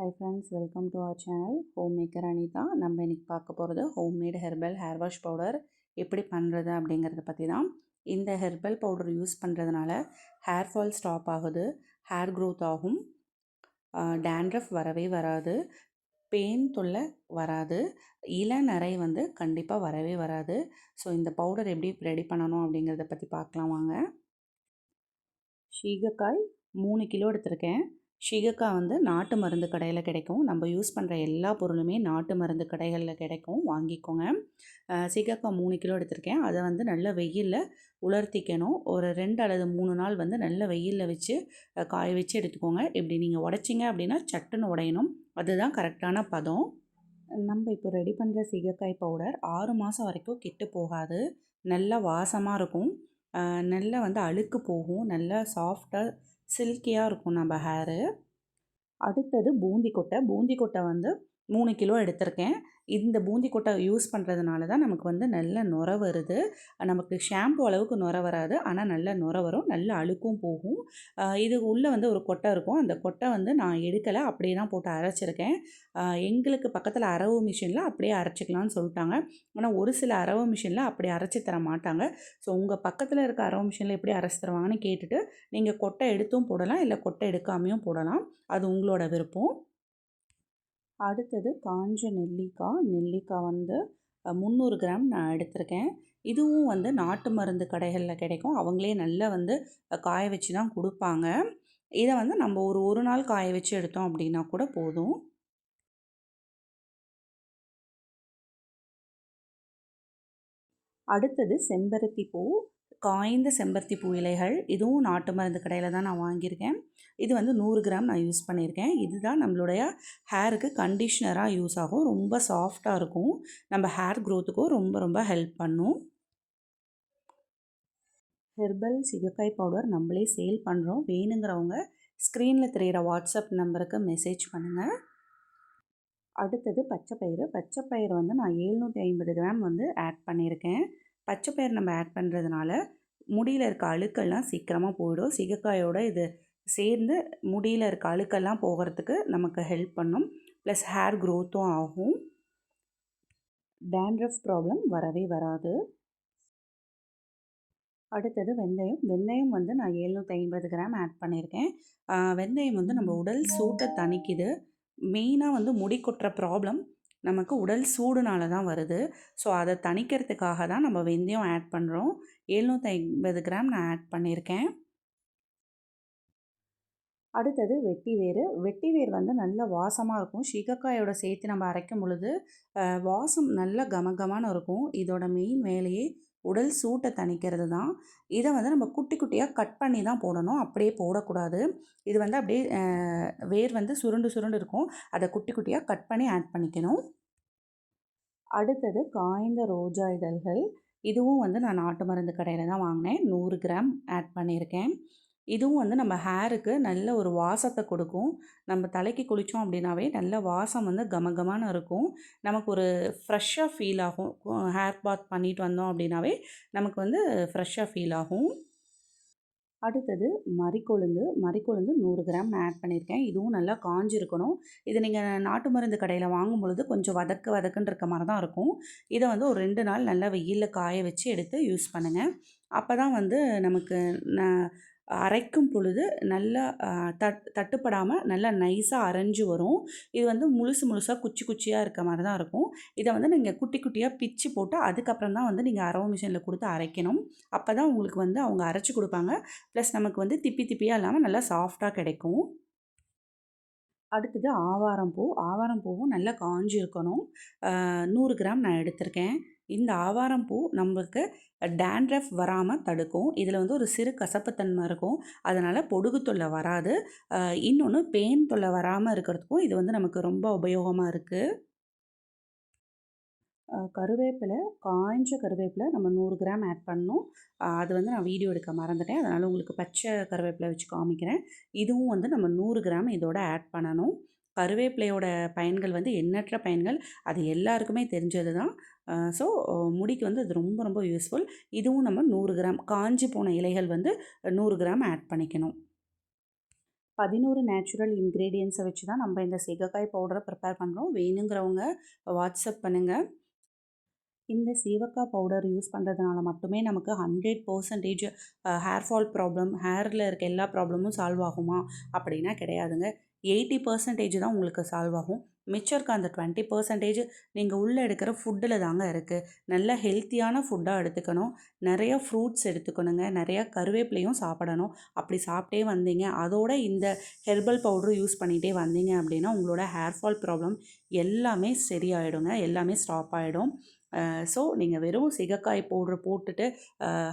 Hi friends welcome to our channel home maker Anitha நம்ம இன்றைக்கி பார்க்க போகிறது home made herbal hair wash powder எப்படி பண்ணுறது அப்படிங்கிறத பற்றி தான். இந்த ஹெர்பல் பவுடர் யூஸ் பண்ணுறதுனால ஹேர் ஃபால் ஸ்டாப் ஆகுது. ஹேர் க்ரோத் ஆகும். டேண்ட்ரஃப் வரவே வராது. பெயின் தொல்லை வராது. இளநரை வந்து கண்டிப்பாக வரவே வராது. ஸோ இந்த பவுடர் எப்படி ரெடி பண்ணணும் அப்படிங்கிறத பற்றி பார்க்கலாம் வாங்க. ஷீகக்காய் மூணு கிலோ எடுத்திருக்கேன். ஷிகக்கா வந்து நாட்டு மருந்து கடையில் கிடைக்கும். நம்ம யூஸ் பண்ணுற எல்லா பொருளுமே நாட்டு மருந்து கடைகளில் கிடைக்கும். வாங்கிக்கோங்க. சிகக்காய் மூணு கிலோ எடுத்திருக்கேன். அதை வந்து நல்ல வெயிலில் உலர்த்திக்கணும். ஒரு ரெண்டு அல்லது மூணு நாள் வந்து நல்ல வெயிலில் வச்சு காய வச்சு எடுத்துக்கோங்க. இப்படி நீங்கள் உடைச்சிங்க அப்படின்னா சட்டுன்னு உடையணும். அதுதான் கரெக்டான பதம். நம்ம இப்போ ரெடி பண்ணுற சீகக்காய் பவுடர் ஆறு மாதம் வரைக்கும் கெட்டு போகாது. நல்லா வாசமாக இருக்கும். நல்லா வந்து அழுக்கு போகும். நல்லா சாஃப்டாக சில்கியாக இருக்கும் நம்ம ஹேரு அடுத்தது பூந்தி கொட்டை பூந்தி கொட்டை வந்து மூணு கிலோ எடுத்திருக்கேன். இந்த பூந்தி கொட்டை யூஸ் பண்ணுறதுனால தான் நமக்கு வந்து நல்ல நுர வருது. நமக்கு ஷாம்பு அளவுக்கு நுர வராது. ஆனால் நல்ல நுர வரும். நல்ல அழுக்கும் போகும். இது உள்ளே வந்து ஒரு கொட்டை இருக்கும். அந்த கொட்டை வந்து நான் எடுக்கலை. அப்படியே தான் போட்டு அரைச்சிருக்கேன். எங்களுக்கு பக்கத்தில் அரவு மிஷினில் அப்படியே அரைச்சிக்கலாம்னு சொல்லிட்டாங்க. ஆனால் ஒரு சில அரவு மிஷினில் அப்படி அரைச்சி தர மாட்டாங்க. ஸோ உங்கள் பக்கத்தில் இருக்க அரவு மிஷினில் எப்படி அரைச்சி தருவாங்கன்னு கேட்டுட்டு நீங்கள் கொட்டை எடுத்தும் போடலாம். இல்லை கொட்டை எடுக்காமையும் போடலாம். அது உங்களோட விருப்பம். அடுத்தது காஞ்ச நெல்லிக்காய். நெல்லிக்காய் வந்து முந்நூறு கிராம் நான் எடுத்திருக்கேன். இதுவும் வந்து நாட்டு மருந்து கடைகளில் கிடைக்கும். அவங்களே நல்லா வந்து காய வச்சு தான் கொடுப்பாங்க. இதை வந்து நம்ம ஒரு ஒரு நாள் காய வச்சு எடுத்தோம் அப்படின்னா கூட போதும். அடுத்தது செம்பருத்தி பூ. காய்ந்த செம்பருத்தி பூ இலைகள் இதுவும் நாட்டு மருந்து கடையில் தான் நான் வாங்கியிருக்கேன். இது வந்து நூறு கிராம் நான் யூஸ் பண்ணியிருக்கேன். இதுதான் நம்மளுடைய ஹேருக்கு கண்டிஷ்னராக யூஸ் ஆகும். ரொம்ப சாஃப்டாக இருக்கும். நம்ம ஹேர் க்ரோத்துக்கும் ரொம்ப ரொம்ப ஹெல்ப் பண்ணும். ஹெர்பல் சிகக்காய் பவுடர் நம்மளே சேல் பண்ணுறோம் வேணுங்கிறவங்க ஸ்க்ரீனில் தெரிகிற வாட்ஸ்அப் நம்பருக்கு மெசேஜ் பண்ணுங்கள் அடுத்தது பச்சைப்பயிறு பச்சைப்பயிறு பச்சை பயிறு வந்து நான் எழுநூற்றி ஐம்பது கிராம் வந்து ஆட் பண்ணியிருக்கேன். பச்சைப்பயிறு நம்ம ஆட் பண்ணுறதுனால முடியில் இருக்க அழுக்கெல்லாம் சீக்கிரமாக போயிடும். சிகக்காயோட இது சேர்ந்து முடியில் இருக்க அழுக்கெல்லாம் போகிறதுக்கு நமக்கு ஹெல்ப் பண்ணும். ப்ளஸ் ஹேர் க்ரோத்தும் ஆகும். டேண்ட்ரஃப் ப்ராப்ளம் வரவே வராது. அடுத்தது வெந்தயம். வெந்தயம் வந்து நான் எழுநூற்றி ஐம்பது கிராம் ஆட் பண்ணியிருக்கேன். வெந்தயம் வந்து நம்ம உடல் சூட்டை தணிக்குது. மெயினாக வந்து முடி கொட்டுற ப்ராப்ளம் நமக்கு உடல் சூடுனால தான் வருது. ஸோ அதை தணிக்கிறதுக்காக தான் நம்ம வெந்தயம் ஆட் பண்ணுறோம் எழுநூற்றி ஐம்பது கிராம் நான் ஆட் பண்ணியிருக்கேன். அடுத்தது வெட்டி வேர் வெட்டி வேர் வந்து நல்ல வாசமாக இருக்கும். ஷிகக்காயோட சேர்த்து நம்ம அரைக்கும் பொழுது வாசம் நல்ல கமகமான இருக்கும். இதோட மெயின் வேலையே உடல் சூட்டை தணிக்கிறது தான். இதை வந்து நம்ம குட்டி குட்டியாக கட் பண்ணி தான் போடணும். அப்படியே போடக்கூடாது. இது வந்து அப்படியே வேர் வந்து சுருண்டு சுருண்டு இருக்கும். அதை குட்டி குட்டியாக கட் பண்ணி ஆட் பண்ணிக்கணும். அடுத்தது காய்ந்த ரோஜா இதழ்கள். இதுவும் வந்து நான் நாட்டு மருந்து கடையில் தான் வாங்கினேன். நூறு கிராம் ஆட் பண்ணியிருக்கேன். இதுவும் வந்து நம்ம ஹேருக்கு நல்ல ஒரு வாசத்தை கொடுக்கும். நம்ம தலைக்கு குளித்தோம் அப்படின்னாவே நல்ல வாசம் வந்து கமகமான இருக்கும். நமக்கு ஒரு ஃப்ரெஷ்ஷாக ஃபீல் ஆகும். ஹேர் பாத் பண்ணிட்டு வந்தோம் அப்படின்னாவே நமக்கு வந்து ஃப்ரெஷ்ஷாக ஃபீல் ஆகும். அடுத்தது மறிக்கொழுந்து மறிக்கொழுந்து நூறு கிராம் நான் ஆட் பண்ணியிருக்கேன். இதுவும் நல்லா காஞ்சிருக்கணும். இது நீங்கள் நாட்டு மருந்து கடையில் வாங்கும் பொழுது கொஞ்சம் வதக்க வதக்குன்னு இருக்க மாதிரி தான் இருக்கும். இதை வந்து ஒரு ரெண்டு நாள் நல்லா வெயிலில் காய வச்சு எடுத்து யூஸ் பண்ணுங்கள் அப்போ தான் வந்து நமக்கு அரைக்கும் பொழுது நல்லா தட் தட்டுப்படாமல் நல்லா நைஸாக அரைஞ்சு வரும். இது வந்து முழுசு முழுசாக குச்சி குச்சியாக இருக்க மாதிரி தான் இருக்கும். இதை வந்து நீங்கள் குட்டி குட்டியாக பிச்சு போட்டு அதுக்கப்புறம் தான் வந்து நீங்கள் அரவ மிஷினில் கொடுத்து அரைக்கணும். அப்போ தான் உங்களுக்கு வந்து அவங்க அரைச்சி கொடுப்பாங்க. ப்ளஸ் நமக்கு வந்து திப்பி திப்பியாக இல்லாமல் நல்லா சாஃப்டாக கிடைக்கும். அடுத்தது ஆவாரம் பூ. ஆவாரம் பூவும் நல்லா காஞ்சி இருக்கணும் நூறு கிராம் நான் எடுத்திருக்கேன். இந்த ஆவாரம் பூ நம்மளுக்கு டேண்ட்ரஃப் வராமல் தடுக்கும். இதில் வந்து ஒரு சிறு கசப்புத்தன்மை இருக்கும். அதனால் பொடுகு தொல்லை வராது. இன்னொன்று பெயின் தொல்லை வராமல் இருக்கிறதுக்கும் இது வந்து நமக்கு ரொம்ப உபயோகமாக இருக்குது கருவேப்பிலை காய்ஞ்ச கருவேப்பிலை நம்ம நூறு கிராம் ஆட் பண்ணணும். அது வந்து நான் வீடியோ எடுக்க மறந்துட்டேன். அதனால் உங்களுக்கு பச்சை கருவேப்பிலை வச்சு காமிக்கிறேன். இதுவும் வந்து நம்ம நூறு கிராம் இதோட ஆட் பண்ணணும். கருவேப்பிலையோட பயன்கள் வந்து எண்ணற்ற பயன்கள். அது எல்லாருக்குமே தெரிஞ்சது தான் ஸோ முடிக்கு வந்து அது ரொம்ப ரொம்ப யூஸ்ஃபுல் இதுவும் நம்ம நூறு கிராம் காஞ்சி போன இலைகள் வந்து நூறு கிராம் ஆட் பண்ணிக்கணும். பதினோரு நேச்சுரல் இன்க்ரீடியன்ஸை வச்சு தான் நம்ம இந்த சீகக்காய் பவுடரை ப்ரிப்பேர் பண்ணுறோம் வேணுங்கிறவங்க வாட்ஸ்அப் பண்ணுங்கள் இந்த சீவக்காய் பவுடர் யூஸ் பண்ணுறதுனால மட்டுமே நமக்கு hundred percentage hair fall problem ஹேரில் இருக்க எல்லா ப்ராப்ளமும் சால்வ் ஆகுமா? அப்படின்னா கிடையாதுங்க. எயிட்டி பர்சன்டேஜ் தான் உங்களுக்கு சால்வ் ஆகும். மிச்சம் இருக்க அந்த டுவெண்ட்டி பர்சன்டேஜ் நீங்கள் உள்ளே எடுக்கிற ஃபுட்டில் தாங்க இருக்குது நல்ல ஹெல்த்தியான ஃபுட்டாக எடுத்துக்கணும். நிறைய ஃப்ரூட்ஸ் எடுத்துக்கணுங்க. நிறையா கருவேப்பிலையும் சாப்பிடணும். அப்படி சாப்பிட்டே வந்தீங்க. அதோட இந்த ஹெர்பல் பவுடரும் யூஸ் பண்ணிகிட்டே வந்தீங்க அப்படின்னா உங்களோட ஹேர் ஃபால் ப்ராப்ளம் எல்லாமே சரியாயிடுங்க. எல்லாமே ஸ்டாப் ஆகிடும் ஸோ நீங்கள் வெறும் சிகக்காய் பவுட்ரு போட்டுட்டு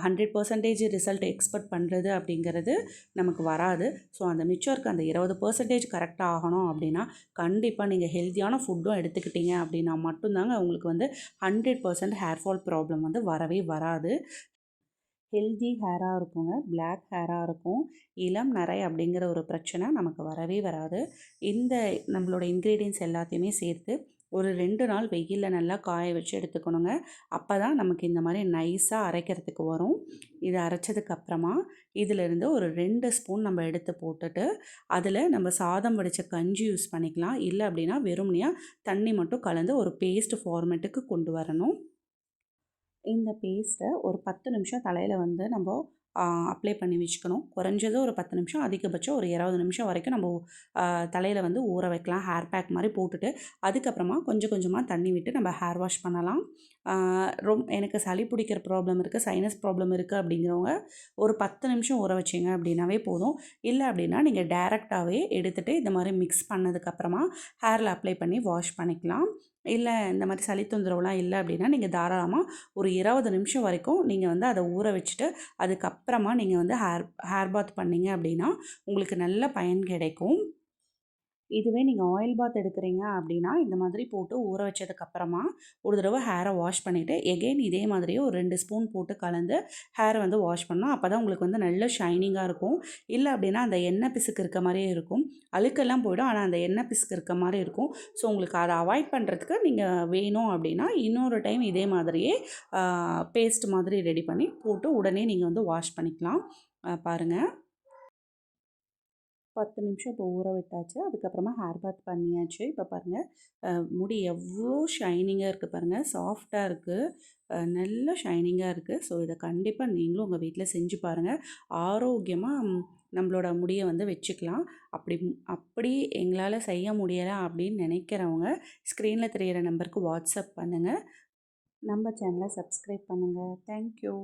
ஹண்ட்ரட் பர்சன்டேஜ் ரிசல்ட் எக்ஸ்பெக்ட் பண்ணுறது அப்படிங்கிறது நமக்கு வராது. ஸோ அந்த மிச்சம் இருக்க அந்த இருபது பர்சன்டேஜ் கரெக்டாக ஆகணும் அப்படின்னா கண்டிப்பாக நீங்கள் ஹெல்த்தியான ஃபுட்டும் எடுத்துக்கிட்டீங்க அப்படின்னா மட்டும்தாங்க உங்களுக்கு வந்து hundred percent hair fall problem வந்து வரவே வராது. ஹெல்தி ஹேராக இருக்குங்க. பிளாக் ஹேராக இருக்கும். இளம் நரை அப்படிங்கிற ஒரு பிரச்சனை நமக்கு வரவே வராது. இந்த நம்மளோட இன்க்ரீடியன்ஸ் எல்லாத்தையுமே சேர்த்து ஒரு ரெண்டு நாள் வெயிலில் நல்லா காய வச்சு எடுத்துக்கணுங்க. அப்போ தான் நமக்கு இந்த மாதிரி நைஸாக அரைக்கிறதுக்கு வரும். இதை அரைச்சதுக்கப்புறமா இதிலிருந்து ஒரு ரெண்டு ஸ்பூன் நம்ம எடுத்து போட்டுட்டு அதில் நம்ம சாதம் வடித்த கஞ்சி யூஸ் பண்ணிக்கலாம். இல்லை அப்படின்னா வெறுமனையாக தண்ணி மட்டும் கலந்து ஒரு பேஸ்ட் ஃபார்மேட்டுக்கு கொண்டு வரணும். இந்த பேஸ்ட்டை ஒரு பத்து நிமிஷம் தலையில் வந்து நம்ம அப்ளை பண்ணி வச்சுக்கணும். குறைஞ்சது ஒரு பத்து நிமிஷம் அதிகபட்சம் ஒரு இருபது நிமிஷம் வரைக்கும் நம்ம தலையில் வந்து ஊற வைக்கலாம் ஹேர் பேக் மாதிரி போட்டுட்டு அதுக்கப்புறமா கொஞ்சம் கொஞ்சமாக தண்ணி விட்டு நம்ம ஹேர் வாஷ் பண்ணலாம். ரொம் எனக்கு சளி பிடிக்கிற ப்ராப்ளம் இருக்குது சைனஸ் ப்ராப்ளம் இருக்குது அப்படிங்கிறவங்க ஒரு பத்து நிமிஷம் ஊற வச்சிங்க அப்படின்னாவே போதும். இல்லை அப்படின்னா நீங்கள் டேரெக்டாகவே எடுத்துகிட்டு இந்த மாதிரி மிக்ஸ் பண்ணதுக்கப்புறமா ஹேரில் அப்ளை பண்ணி வாஷ் பண்ணிக்கலாம். இல்லை இந்த மாதிரி சளி தொந்தரவுலாம் இல்லை அப்படின்னா நீங்கள் தாராளமாக ஒரு இருபது நிமிஷம் வரைக்கும் நீங்கள் வந்து அதை ஊற வச்சுட்டு அதுக்கப்புறமா நீங்கள் வந்து ஹேர் ஹேர் பாத் பண்ணிங்க அப்படின்னா உங்களுக்கு நல்ல பயன் கிடைக்கும். இதுவே நீங்கள் ஆயில் பாத் எடுக்கிறீங்க அப்படின்னா இந்த மாதிரி போட்டு ஊற வச்சதுக்கப்புறமா ஒரு தடவை ஹேரை வாஷ் பண்ணிவிட்டு எகெயின் இதே மாதிரியே ஒரு ரெண்டு ஸ்பூன் போட்டு கலந்து ஹேரை வந்து வாஷ் பண்ணணும். அப்போ தான் உங்களுக்கு வந்து நல்ல ஷைனிங்காக இருக்கும். இல்லை அப்படின்னா அந்த எண்ணெய் பிசுக்கு இருக்க மாதிரியே இருக்கும். அழுக்கெல்லாம் போயிடும் ஆனால் அந்த எண்ணெய் பிசுக்கு இருக்க மாதிரி இருக்கும். ஸோ உங்களுக்கு அதை அவாய்ட் பண்ணுறதுக்கு நீங்கள் வேணும் அப்படின்னா இன்னொரு டைம் இதே மாதிரியே பேஸ்ட் மாதிரி ரெடி பண்ணி போட்டு உடனே நீங்கள் வந்து வாஷ் பண்ணிக்கலாம். பாருங்கள் பத்து நிமிஷம் இப்போ ஊற விட்டாச்சு. அதுக்கப்புறமா ஹேர் பாத் பண்ணியாச்சு. இப்போ பாருங்கள் முடி எவ்வளோ ஷைனிங்காக இருக்குது பாருங்கள் சாஃப்டாக இருக்குது நல்ல ஷைனிங்காக இருக்குது ஸோ இதை கண்டிப்பாக நீங்களும் உங்கள் வீட்டில் செஞ்சு பாருங்கள் ஆரோக்கியமாக நம்மளோட முடியை வந்து வச்சுக்கலாம். அப்படி அப்படி எங்களால் செய்ய முடியலை அப்படின்னு நினைக்கிறவங்க ஸ்க்ரீனில் தெரிகிற நம்பருக்கு வாட்ஸ்அப் பண்ணுங்கள் நம்ம சேனலை சப்ஸ்கிரைப் பண்ணுங்கள் தேங்க்யூ